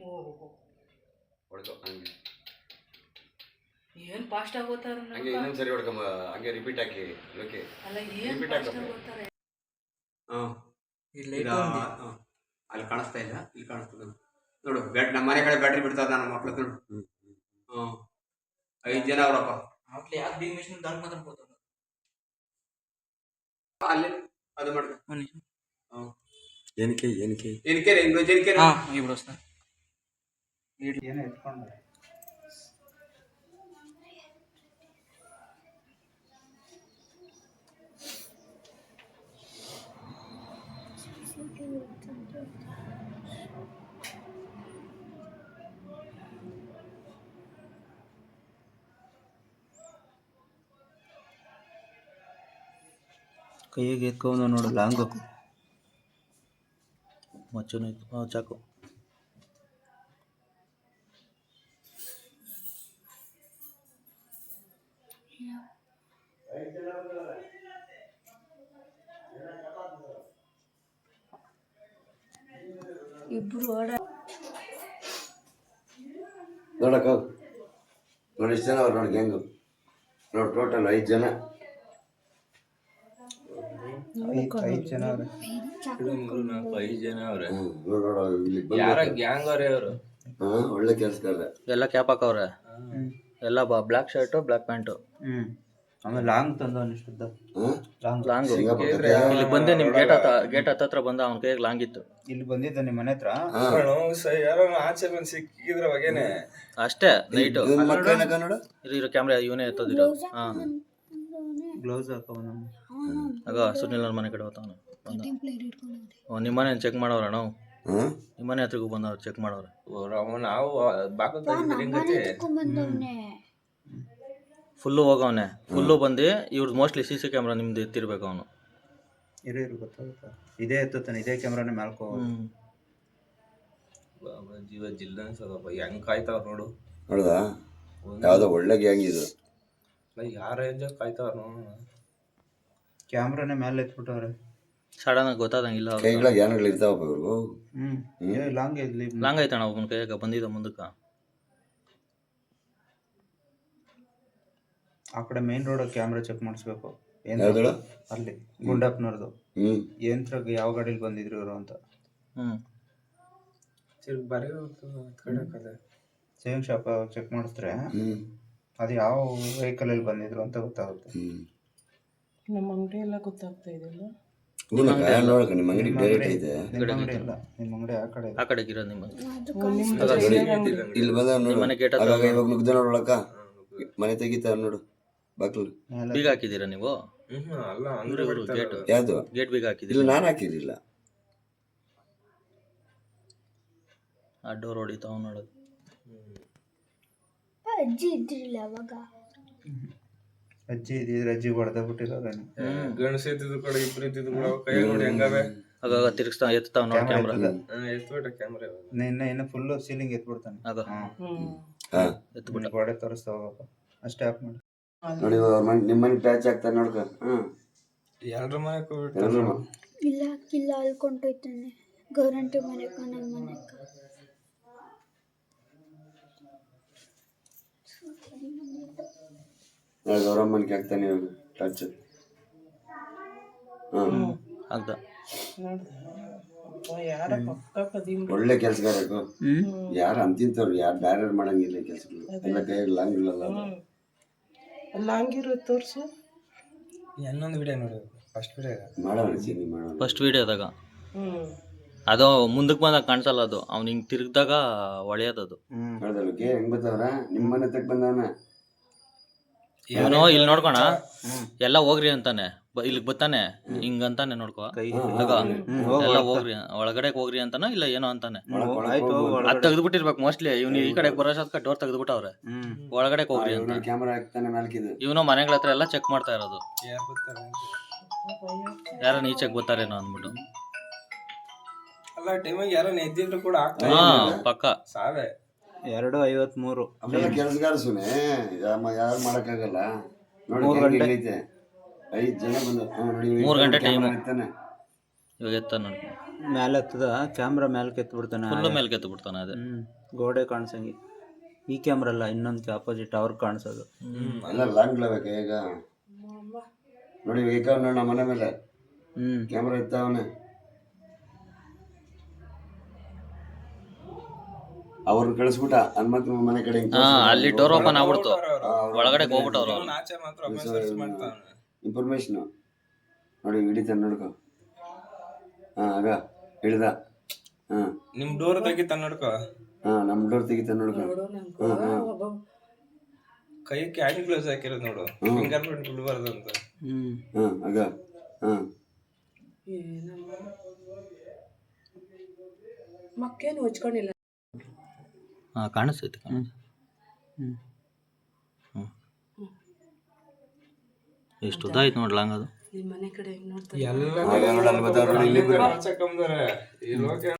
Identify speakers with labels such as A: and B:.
A: ಹೊಡ್ಕೊ ಹಂಗೆ.
B: ಏನ್ ಫಾಸ್ಟ್ ಆಗೋತಾರ
A: ಹಂಗೆ ಇನ್ನೊಂದ್ಸರಿ ಹೊಡ್ಕೊಂಬ ಹಂಗೆ ರಿಪೀಟ್ ಹಾಕಿ ಓಕೆ?
B: ಅಲ್ಲ ಏನು
A: ಹಾಂ.
B: ಇಲ್ಲಿ
A: ಅಲ್ಲಿ ಕಾಣಿಸ್ತಾ ಇಲ್ಲ ಇಲ್ಲಿ ಕಾಣಿಸ್ತದ ನೋಡು ಬ್ಯಾಟ್ ನಮ್ಮ ಮನೆ ಕಡೆ ಬ್ಯಾಟ್ರಿ ಬಿಡ್ತದ ನಮ್ಮ ಮಕ್ಳು ನೋಡು. ಹ್ಞೂ ಐದು ಜನ ಅವರಪ್ಪ.
B: ಅವ್ಲಿ ಯಾಕೆ ಬಿಗ್ ಮಿಷನ್ ದಂಡ್ ಮಾತ್ರ ಹೋತಾರ
A: ಅಲ್ಲಿ ಅದು ಮಾಡ್ತಾರೆ
C: ಏನಕ್ಕೆ ಏನಕ್ಕೆ
A: ಏನಕ್ಕೆ ಇನ್ನೊಂದು ಏನಕ್ಕೆ
B: ಹಾ ಈ ಸರ್
D: ಏನೋ ಎತ್ಕೊಂಡ್ರೆ. ಕೈಯಾಗೆ ಎತ್ಕೊಂಡು ನೋಡು ಹಾಕು. ಮಚ್ಚನು ಹಾಂ ಚಾಕು.
C: ನೋಡಕ್ಕ ನೋಡಿ ಇಷ್ಟು ಜನ ಅವ್ರು ನೋಡಿ ಗ್ಯಾಂಗು ನೋಡಿ ಟೋಟಲ್ ಐದು ಜನ.
D: ಐದು ಜನ
E: ಐದು ಜನ ಅವ್ರೆ.
C: ಇಲ್ಲಿ
E: ಯಾರ ಗ್ಯಾಂಗ್ ಅವರೇ ಅವರು.
C: ಒಳ್ಳೆ ಕೆಲಸಗಾರ
B: ಎಲ್ಲ ಕ್ಯಾಪ್ ಹಾಕವ್ರೆ? ಎಲ್ಲ ಬಾ ಬ್ಲಾಕ್ ಶರ್ಟು ಬ್ಲಾಕ್ ಪ್ಯಾಂಟು
D: ಹ್ಞೂ ಆಮೇಲೆ ಲಾಂಗ್ ತಂದು ಅನಿಸ್ತದ ಲಾಂಗ್
B: ಲಾಂಗ್ ಇಲ್ಲಿ ಬಂದೆ ನಿಮ್ ಗೇಟ್ ಹತ್ತ ಗೇಟ್ ಹತ್ತತ್ರ ಬಂದ ಅವ್ನ ಕೈಗೆ ಲಾಂಗ್ ಇತ್ತು.
D: ಇಲ್ಲಿ ಬಂದಿದ್ದ ನಿಮ್ಮ ಮನೆ ಹತ್ರ?
E: ಯಾರೋ ಆಚೆ ಬಂದು ಸಿಕ್ಕಿದ್ರ ಅವಾಗೇನೆ.
B: ಅಷ್ಟೇ ನೈಟು ಇರೋ ಕ್ಯಾಮ್ರಾ ಇವನೇ ಎತ್ತದಿರ. ಹಾ.
D: ಗ್ಲೌಸ್ ಹಾಕವ ನಮ್ಮ
B: ಆಗ ಸುನಿಲ್ ಅವ್ರ ಮನೆ ಕಡೆ ಹೋತಾವನು ಬಂದ. ನಿಮ್ಮ ಮನೆ ಚೆಕ್ ಮಾಡೋರ ನಾವು? ನಿಮ್ಮ ಮನೆ ಹತ್ರಗೂ ಬಂದವ್ರು ಚೆಕ್ ಮಾಡೋರು
E: ನಾವು ಬಾಕಲ್ ಹೆಂಗೈತೆ
B: ಫುಲ್ಲು ಹೋಗವನೆ. ಫುಲ್ಲು ಬಂದು ಇವ್ರದ್ದು ಮೋಸ್ಟ್ಲಿ ಸಿ ಸಿ ಕ್ಯಾಮ್ರಾ ನಿಮ್ದು ಎತ್ತಿರ್ಬೇಕು ಅವನು.
D: ಇರು ಇರು ಗೊತ್ತಾಗುತ್ತಾ. ಇದೇ ಎತ್ತುತ್ತಾನೆ ಇದೇ ಕ್ಯಾಮ್ರಾನೇ ಮ್ಯಾಲ್ಕೋ
E: ಜೀವ ಜಿಲ್ಲ ಅನ್ಸದಪ್ಪ ಹೆಂಗ್ ಕಾಯ್ತಾವ್ರ ನೋಡು.
C: ನೋಡ್ದಾ? ಯಾವುದೋ ಒಳ್ಳೆ ಗ್ಯಾಂಗ್ ಇದು.
E: ಯಾರ ರೇಂಜ್ ಕಾಯ್ತಾವ್ರ ನೋಡು.
D: ಕ್ಯಾಮ್ರಾನೇ ಮೇಲೆ ಎತ್ಬಿಟ್ಟವ್ರೆ.
B: ಸಡನ್ ಆಗಿ ಗೊತ್ತಾದಂಗಿಲ್ಲ ಅವ್ರು
C: ಕೈಗಳ ಗ್ಯಾನ್ಗಳು ಇರ್ತಾವಪ್ಪ ಇವ್ರಿಗೂ?
D: ಹ್ಞೂ ಲಾಂಗ್ ಇಲ್ಲಿ
B: ಲಾಂಗ್ ಐತಣ ಒಬ್ಬನ ಕೈಯಾಗ ಬಂದಿದ್ದ ಮುಂದಕ್ಕೆ.
D: ಆ ಕಡೆ ಮೇನ್ ರೋಡ್ ಕ್ಯಾಮ್ರಾ ಚೆಕ್ ಮಾಡಿಸ್ಬೇಕು. ಏನ್
C: ಯಾವ್ದಳು
D: ಅಲ್ಲಿ ಗುಂಡಪ್ಪನವ್ರದ್ದು
C: ಹ್ಞೂ
D: ಯಂತ್ರಕ್ಕೆ ಯಾವ ಗಾಡಿಲಿ ಬಂದಿದ್ರು ಇವರು ಅಂತ.
B: ಹ್ಮ್.
E: ತಿರ್ಗಿ ಬರೀ ಕಡೆ
D: ಸೇವಿಂಗ್ ಶಾಪ್ ಚೆಕ್ ಮಾಡಿಸಿದ್ರೆ
C: ಹ್ಞೂ
D: ಅದು ಯಾವ ವೆಹಿಕಲ್ ಅಲ್ಲಿ ಬಂದಿದ್ರು ಅಂತ ಗೊತ್ತಾಗುತ್ತೆ.
C: ಹ್ಞೂ
F: ನಮ್ಮ ಅಂಗಡಿ ಎಲ್ಲ ಗೊತ್ತಾಗ್ತಾ ಇದೆಯಲ್ಲ
C: ನೋಡಕ್ಕ ನಿಮ್ಮ ಅಂಗಡಿ ಡೈರೆಕ್ಟ್ ಐತೆ.
D: ನಿಮ್ಮ ಅಂಗಡಿ ಇಲ್ಲ. ನಿಮ್ಮ ಅಂಗಡಿ ಆ ಕಡೆ ಇದೆ.
B: ಆ ಕಡೆಗೆ ಇರೋದು ನಿಮ್ಮ
C: ಇಲ್ಲಿ ಬಂದ ನೋಡು.
B: ಮನೆ ಗೇಟ್ ಹತ್ರ
C: ಆಗಾಗ ಇವಾಗ ನುಗ್ದ ನೋಡೊಳಕ್ಕ ಮನೆ ತೆಗಿತಾರ ನೋಡು. ಬಾಕ್ಲು
B: ಬೀಗ ಹಾಕಿದ್ದೀರಾ ನೀವು?
E: ಅಲ್ಲ
B: ಇವ್ರು ಇವರು ಗೇಟ್.
C: ಯಾವುದು?
B: ಗೇಟ್ ಬೀಗ
C: ಇಲ್ಲ ನಾನು ಹಾಕಿರಲಿಲ್ಲ.
B: ಆ ಡೋರ್ ಹೊಡಿತಾವ ನೋಡೋದು
G: ಅಜ್ಜಿ ಇದ್ರಿಲ್ಲ ಅವಾಗ.
D: ಅಜ್ಜಿ ಇದ್ದಿದ್ರೆ ಅಜ್ಜಿ ಹೊಡೆದ ಬಿಟ್ಟಿರೋದನ್ನ
E: ಗಣಸ ಇದ್ದಿದ್ದು ಕೂಡ ಇಬ್ರು ಇದ್ದಿದ್ದು ಕೂಡ ಕೈ ನೋಡಿ ಹೆಂಗವೆ?
B: ಆಗಾಗ ತಿರುಗಿಸ್ತಾ ಎತ್ತಾವ ನೋಡಿ ಕ್ಯಾಮ್ರಾ
E: ಎತ್ಬಿಟ್ಟ ಕ್ಯಾಮ್ರಾ
D: ಇನ್ನ ಇನ್ನು ಫುಲ್ಲು ಸೀಲಿಂಗ್ ಎತ್ಬಿಡ್ತಾನೆ
C: ಅದು.
B: ಎತ್ಬಿಟ್ಟ
D: ಗೋಡೆ ತೋರಿಸ್ತಾವ ಅಷ್ಟೇ ಆಫ್ ಮಾಡಿ.
C: ನೋಡಿ ಅವ್ರ ಮನೆ ನಿಮ್ಮ ಮನೆ ಪ್ಯಾಚ್ ಆಗ್ತಾರೆ ನೋಡ್ಕ. ಹಾಂ.
E: ಎರಡ್ರ ಮನೆ.
G: ಇಲ್ಲ ಇಲ್ಲ ಅಲ್ಕೊಂಡೋಯ್ತಾನೆ ಗೌರಂಟಿ ಮನೆಕ ನನ್ನ ಮನೆಕ
C: ನಾಳೆ ಗೌರಮ್ಮ ಮನೆಗೆ ಹಾಕ್ತಾನೆ ಇವಾಗ ಟಚ್ ಹಾಂ.
F: ಕದೀಮ್
C: ಒಳ್ಳೆ ಕೆಲಸಗಾರ ಯಾರು ಅಂತಿಂತವ್ರು ಯಾರು ಬ್ಯಾರ್ಯಾರು ಮಾಡಂಗಿಲ್ಲ ಕೆಲಸಗಳು. ಎಲ್ಲ ಲಾಂಗಿಲ್ಲಲ್ಲ
F: ಅಲ್ಲ ಹಂಗಿರೋ ತೋರ್ಸು.
E: ಇನ್ನೊಂದು ವಿಡಿಯೋ ನೋಡಿ ಫಸ್ಟ್ ವಿಡಿಯೋ
C: ಮಾಡೋಣ ಚೀನಿ ಮಾಡೋಣ.
B: ಫಸ್ಟ್ ವಿಡಿಯೋದಾಗ
F: ಹ್ಮ್.
B: ಅದು ಮುಂದಕ್ಕೆ ಬಂದಾಗ ಕಾಣಿಸಲ್ಲ ಅದು. ಅವ್ನು ಹಿಂಗೆ ತಿರುಗಿದಾಗ ಒಳೆಯೋದದು
D: ಹ್ಮ್.
C: ನೋಡ್ದಲ್ಲ ಗೇ ಹೆಂಗ್ ಬರ್ತಾವ್ರ ನಿಮ್ಮ ಮನೆ ತಕ್ಕ ಬಂದವನ.
B: ಇವನು ಇಲ್ಲಿ ನೋಡ್ಕೋಣ. ಎಲ್ಲ ಹೋಗ್ರಿ ಅಂತಾನೆ. ಇಲ್ಲಿಗೆ ಬತ್ತಾನೆ ಹಿಂಗಂತಾನೆ ನೋಡ್ಕೋ. ಎಲ್ಲ ಹೋಗ್ರಿ ಒಳಗಡೆ ಹೋಗ್ರಿ ಅಂತಾನ ಇಲ್ಲ ಏನೋ ಅಂತಾನೆ. ಅದ್. ತೆಗೆದ್ಬಿಟ್ಟಿರ್ಬೇಕು ಮೋಸ್ಟ್ಲಿ. ಇವ್ನು ಈ ಕಡೆ ಬರೋಷ್ಟೊತ್ಕ ಡೋರ್ ತೆಗೆದ್ಬಿಟ್ಟವ್ರೆ.
D: ಅವ್ರೆ
B: ಒಳಗಡೆ ಹೋಗ್ರಿ ಅಂತ ಇವನು ಮನೆಗಳ ಹತ್ರ ಎಲ್ಲ ಚೆಕ್ ಮಾಡ್ತಾ ಇರೋದು.
E: ಯಾರ
B: ಈಚೆಗೆ ಬರ್ತಾರೇನೋ ಅಂದ್ಬಿಟ್ಟು.
E: ಅಲ್ಲ ಟೈಮಿಗೆ ಯಾರೋ ಎದ್ದಿದ್ರು ಕೂಡ ಆಗ್ತಾ
B: ಹಾ ಪಕ್ಕ.
E: ಸಾವೆ.
D: ಎರಡು ಐವತ್ಮೂರು.
C: ಕೆಲಸಗಾರ ಸುನೆ ಯಾರು ಮಾಡಕ್ಕಾಗಲ್ಲ. ನೋಡಿ
D: ಮೂರ್ ಗಂಟೆ.
C: ಐತೆ ಐದ್ ಜನ ಬಂದ
B: ಮೂರ್ ಗಂಟೆ
C: ಟೈಮ್
B: ಇವಾಗ ಎತ್ತ ನೋಡಿ.
D: ಮೇಲೆ ಹತ್ತದ ಕ್ಯಾಮ್ರಾ ಮೇಲೆ ಕೆತ್ಬಿಡ್ತಾನೆ.
B: ಫುಲ್ಲು ಮೇಲೆ ಕೆತ್ತು ಬಿಡ್ತಾನೆ ಅದೇ.
D: ಹ್ಮ್ ಗೋಡೆ ಕಾಣಿಸಂಗೆ. ಈ ಕ್ಯಾಮ್ರಾ ಅಲ್ಲ ಇನ್ನೊಂದು ಆಪೋಸಿಟ್ ಅವ್ರು ಕಾಣಿಸೋದು.
C: ಎಲ್ಲ ಲಾಂಗ್ ಲವೆ ಈಗ. ನೋಡಿ ಈಗ ನೋಡ ಮನೆ ಮೇಲೆ.
D: ಹ್ಮ್.
C: ಕ್ಯಾಮ್ರಾ ಇರ್ತಾವನೆ ಅವ್ರನ್ನ ಕಳಿಸ್ಬಿಟ್ಟ ಹನುಮಂತ ಮನೆ ಕಡೆ
B: ಅಲ್ಲಿ ಡೋರ್ ಓಪನ್ ಆಗ್ಬಿಡ್ತು. ಒಳಗಡೆ ಹೋಗ್ಬಿಟ್ಟವ್ರು
E: ಅವ್ರು. ಆಚೆ ಮಾತ್ರ ಅಭ್ಯಾಸ
C: ಇನ್ಫಾರ್ಮೇಶನ್ ನೋಡಿ ಹಿಡಿತಾನೆ ನೋಡ್ಕೊ. ಹಾ ಆಗ ಹಿಡ್ದ. ಹಾ.
E: ನಿಮ್ ಡೋರ್ ತೆಗಿತ ನೋಡ್ಕೊ.
C: ಹಾ ನಮ್ ಡೋರ್ ತೆಗಿತಾನೆ ನೋಡ್ಕೊ. ಹಾ ಹಾ.
E: ಕೈ ಕ್ಯಾಂಡಿ ಗ್ಲೌಸ್ ಹಾಕಿರೋದು ನೋಡು. ಫಿಂಗರ್ ಪ್ರಿಂಟ್ ಬಿಡಬಾರ್ದು ಅಂತ.
D: ಹ್ಮ್.
C: ಹಾ ಆಗ. ಹಾ.
H: ಮಕ್ಕೇನು ಹೊಚ್ಕೊಂಡಿಲ್ಲ
B: ಹಾ ಕಾಣಿಸ್ತೈತೆ ಕಾಣಿಸ್ತೈತೆ.
D: ಹ್ಮ್.
B: ಎಷ್ಟು ಉದ್ದ ಆಯ್ತು ನೋಡ್ಲ
H: ನಿಮ್ಮ ಮನೆ ಕಡೆ ಹೆಂಗ್ ನೋಡ್ತಾರೆ?
E: ಎಲ್ಲ